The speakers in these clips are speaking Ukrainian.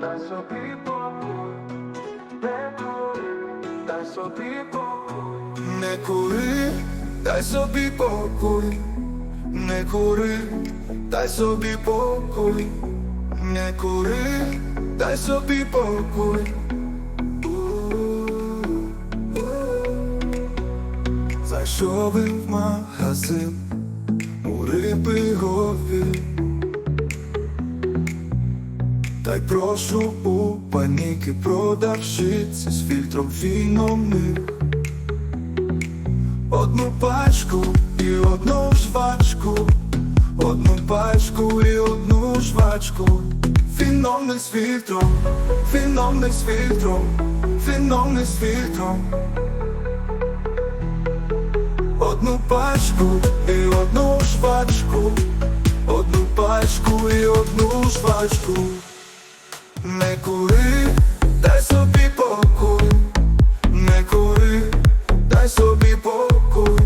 дай собі покой, не кури, дай собі покой, Не кури, дай собі покой, не кури, дай собі покой, не кури, дай собі покой. Зайшов в магазин у рибигові Та й прошу у паніки продавщиці з фільтром фіномих Одну пачку і одну жвачку, одну пачку і одну жвачку. Фіномний з фільтром, фіномний з фільтром, фіномний з фільтром. Одну пачку і одну жвачку, одну пачку і одну жвачку. Не кури, дай собі покой, не кури, дай собі покой,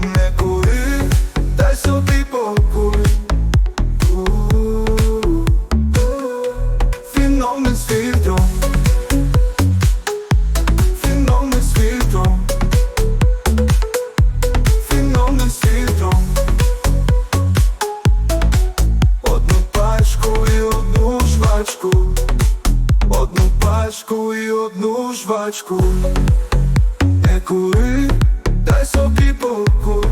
не кури, дай собі покой. У-у-у. Феномен з фільтром, жвачку, не кури, дай собі покой